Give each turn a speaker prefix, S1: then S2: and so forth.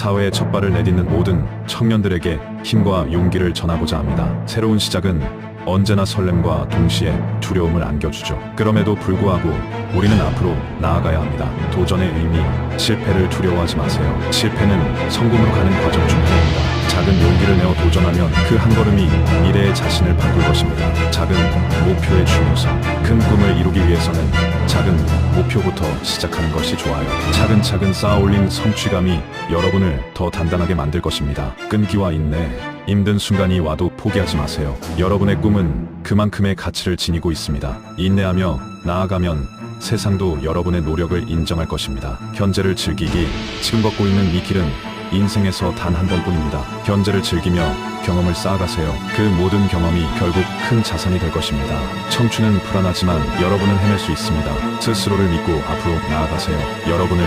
S1: 사회의 첫 발을 내딛는 모든 청년들에게 힘과 용기를 전하고자 합니다. 새로운 시작은 언제나 설렘과 동시에 두려움을 안겨주죠. 그럼에도 불구하고 우리는 앞으로 나아가야 합니다. 도전의 의미, 실패를 두려워하지 마세요. 실패는 성공으로 가는 과정 중 하나입니다. 작은 용기를 내어 도전하면 그 한 걸음이 미래의 자신을 바꿀 것입니다. 작은 목표의 중요성, 큰 꿈을 이루기 위해서는 작은 목표부터 시작하는 것이 좋아요. 차근차근 쌓아올린 성취감이 여러분을 더 단단하게 만들 것입니다. 끈기와 인내, 힘든 순간이 와도 포기하지 마세요. 여러분의 꿈은 그만큼의 가치를 지니고 있습니다. 인내하며 나아가면 세상도 여러분의 노력을 인정할 것입니다. 현재를 즐기기, 지금 걷고 있는 이 길은 인생에서 단 한 번뿐입니다. 현재를 즐기며 경험을 쌓아가세요. 그 모든 경험이 결국 큰 자산이 될 것입니다. 청춘은 불안하지만 여러분은 해낼 수 있습니다. 스스로를 믿고 앞으로 나아가세요. 여러분을